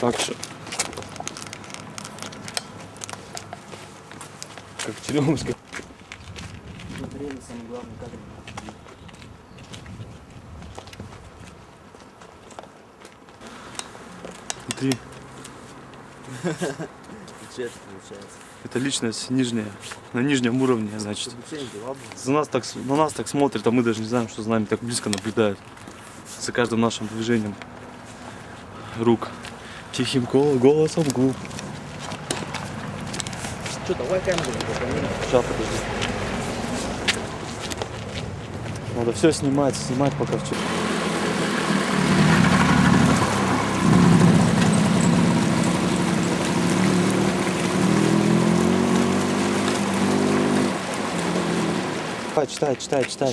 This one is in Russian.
Так что... Как в Черемушке. Это личность нижняя, на нижнем уровне, значит. За нас так, на нас так смотрят, а мы даже не знаем, что за нами так близко наблюдают. За каждым нашим движением рук. Тихим гол- голосом губ. Что, давай камеру. Сейчас, подожди. Надо все снимать, снимать пока все. Читай, читай, читай, читай.